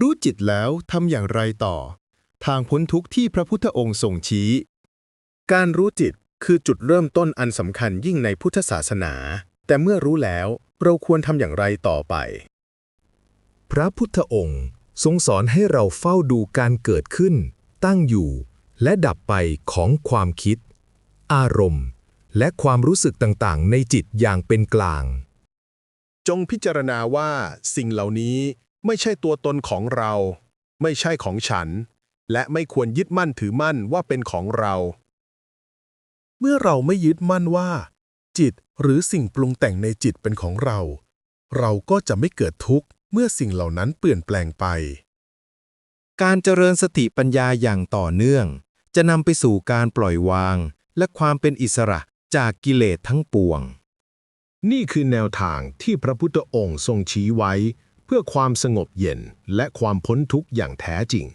รู้จิตแล้วทำอย่างไรต่อ ทางพ้นทุกข์ที่พระพุทธองค์ทรงชี้ การรู้จิตคือจุดเริ่มต้นอันสำคัญยิ่งในพุทธศาสนา แต่เมื่อรู้แล้วเราควรทำอย่างไรต่อไป พระพุทธองค์ทรงสอนให้เราเฝ้าดูการเกิดขึ้น ตั้งอยู่ และดับไปของความคิด อารมณ์ และความรู้สึกต่างๆ ในจิตอย่างเป็นกลาง จงพิจารณาว่าสิ่งเหล่านี้ ไม่ใช่ตัวตนของเรา ไม่ใช่ของฉัน และไม่ควรยึดมั่นถือมั่นว่าเป็นของเรา เมื่อเราไม่ยึดมั่นว่า จิตหรือสิ่งปรุงแต่งในจิตเป็นของเรา เราก็จะไม่เกิดทุกข์เมื่อสิ่งเหล่านั้นเปลี่ยนแปลงไป การเจริญสติปัญญาอย่างต่อเนื่อง จะนำไปสู่การปล่อยวาง และความเป็นอิสระจากกิเลสทั้งปวง นี่คือแนวทางที่พระพุทธองค์ทรงชี้ไว้ เพื่อความสงบเย็นและความพ้นทุกข์อย่างแท้จริง